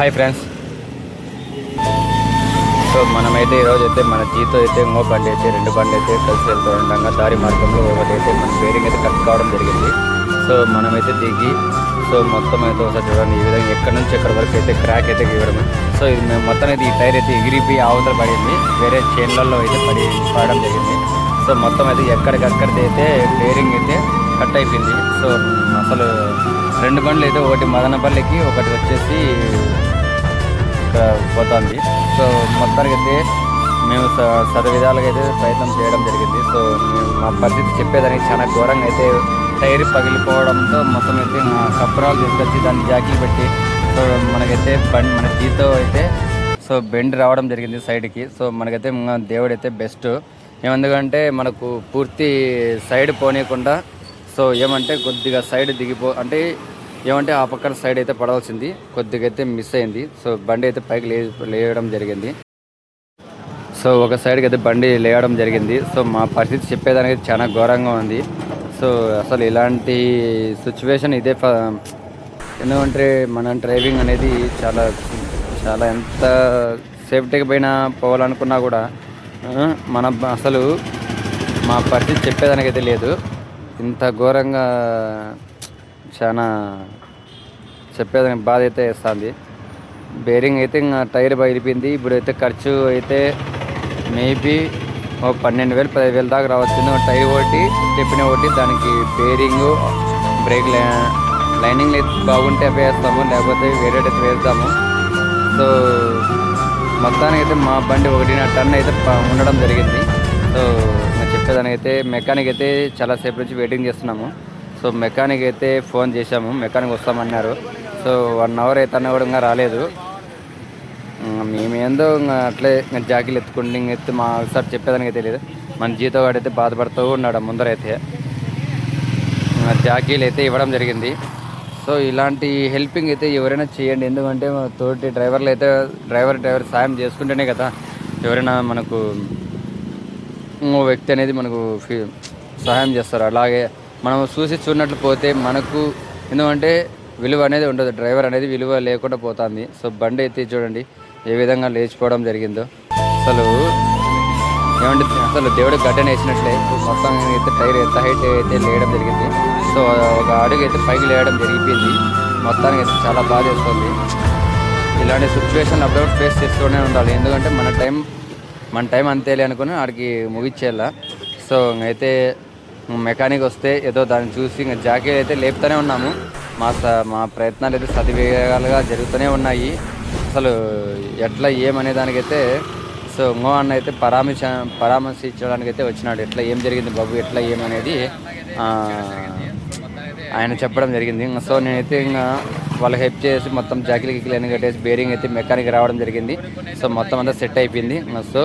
Hi friends. So మనమైతే ఈరోజు అయితే మన జీతో అయితే ఇంకో బండి అయితే రెండు బండి అయితే కలిసి వెళ్తూ. ఉండగా దారి మార్గంలో ఒకటి అయితే మన బేరింగ్ అయితే కట్ కావడం జరిగింది. సో మనమైతే దిగి సో మొత్తం అయితే ఒకసారి చూడండి. ఈ విధంగా ఎక్కడి నుంచి ఎక్కడి వరకు అయితే క్రాక్ అయితే ఇవ్వడం సో ఇది మేము మొత్తం అయితే ఈ టైర్ అయితే ఎగిరిపోయి అవతల పడింది. వేరే చైన్లలో అయితే పడి పడడం జరిగింది. సో మొత్తం అయితే ఎక్కడికక్కడిది అయితే బేరింగ్ అయితే కట్ అయిపోయింది. సో అసలు రెండు బండ్లు అయితే ఒకటి మదనపల్లికి ఒకటి వచ్చేసి పోతుంది. సో మొత్తానికి అయితే మేము స- విధాలుగా అయితే ప్రయత్నం చేయడం జరిగింది. సో మా పరిస్థితి చెప్పేదానికి చాలా ఘోరంగా అయితే టైర్ పగిలిపోవడంతో మొత్తం అయితే మా కప్పరాలు తీసుకొచ్చి దాన్ని జాకీలు పెట్టి సో మనకైతే బండి మన జీతో అయితే సో బెండ్ రావడం జరిగింది సైడ్కి. సో మనకైతే దేవుడైతే దేవుడు అయితే బెస్ట్. ఏమందుకంటే మనకు పూర్తి సైడ్ పోనీయకుండా సో ఏమంటే కొద్దిగా సైడ్ దిగిపో అంటే ఏమంటే ఆ పక్కన సైడ్ అయితే పడవలసింది. కొద్దిగా అయితే మిస్ అయింది. సో బండి అయితే పైకి లే లేయడం జరిగింది. సో ఒక సైడ్కి అయితే బండి లేయడం జరిగింది. సో మా పరిస్థితి చెప్పేదానికి చాలా ఘోరంగా ఉంది. సో అసలు ఇలాంటి సిచ్యువేషన్ ఇదే ఫ- ఎందుకంటే మనం డ్రైవింగ్ అనేది చాలా చాలా ఎంత సేఫ్టీగా పైన పోవాలనుకున్నా కూడా మన అసలు మా పరిస్థితి చెప్పేదానికైతే లేదు. ఇంత ఘోరంగా చాలా చెప్పేదానికి బాధ అయితే వేస్తుంది. బేరింగ్ అయితే ఇంకా టైర్ పగిలిపోయింది. ఇప్పుడు అయితే ఖర్చు అయితే మేబీ ఒక పన్నెండు వేలు పదిహేను వేలు దాకా రావచ్చు టైర్ ఒకటి చెప్పిన ఒకటి దానికి బేరింగ్ బ్రేక్ లైనింగ్ అయితే బాగుంటే అవి వేస్తాము. లేకపోతే వేరే అయితే వేస్తాము. సో మొత్తానికి అయితే మా బండి ఒకటిన్నర టన్ అయితే ఉండడం జరిగింది. సో నేను చెప్పేదానికైతే మెకానిక్ అయితే చాలాసేపు నుంచి వెయిటింగ్ చేస్తున్నాము. సో మెకానిక్ అయితే ఫోన్ చేశాము. మెకానిక్ వస్తామన్నారు. సో వన్ అవర్ అయితే అన్న కూడా ఇంకా రాలేదు. మేమేందో ఇంకా అట్లే ఇంకా జాకీలు ఎత్తుకుంటే ఇంక ఎత్తి మా సార్ చెప్పేదానికి తెలియదు. మన జీతో అయితే బాధపడుతూ ఉన్నాడు ముందరైతే జాకీలు అయితే ఇవ్వడం జరిగింది. సో ఇలాంటి హెల్పింగ్ అయితే ఎవరైనా చేయండి. ఎందుకంటే మన తోటి డ్రైవర్లు అయితే డ్రైవర్ డ్రైవర్ సాయం చేసుకుంటేనే కదా ఎవరైనా మనకు ఓ వ్యక్తి అనేది మనకు ఫీ- సహాయం చేస్తారు. అలాగే మనం చూసి చూడనట్లు పోతే మనకు ఎందుకంటే విలువ అనేది ఉండదు. డ్రైవర్ అనేది విలువ లేకుండా పోతుంది. సో బండి అయితే చూడండి ఏ విధంగా లేచిపోవడం జరిగిందో. అసలు ఏమంటే అసలు దేవుడు గడ్డన వేసినట్లే. మొత్తం అయితే టైర్ ఎంత హైట్ అయితే లేయడం జరిగింది. సో ఒక అడుగు అయితే పైకి లేయడం జరిగిపోయింది. మొత్తానికి అయితే చాలా బాధ వేస్తుంది. ఇలాంటి సిచ్యువేషన్ అప్పుడప్పుడు ఫేస్ చేస్తూనే ఉండాలి. ఎందుకంటే మన టైం మన టైం అంతేలే అనుకుని ఆడికి ముగించేలా సో అయితే మెకానిక్ వస్తే ఏదో దాన్ని చూసి ఇంకా జాకీ అయితే లేపుతూనే ఉన్నాము. మా స మా ప్రయత్నాలు అయితే సతివేగాలుగా జరుగుతూనే ఉన్నాయి. అసలు ఎట్లా ఏమనే దానికైతే సో ఇంకో అన్న అయితే పరామర్శ పరామర్శించడానికి అయితే వచ్చినాడు. ఎట్లా ఏం జరిగింది బాబు ఎట్లా ఏమనేది ఆయన చెప్పడం జరిగింది. సో నేనైతే ఇంకా వాళ్ళకి హెల్ప్ చేసి మొత్తం జాకిల్ గికిల్ అన్ని కట్టేసి బేరింగ్ అయితే మెకానిక్ రావడం జరిగింది. సో మొత్తం అంతా సెట్ అయిపోయింది. సో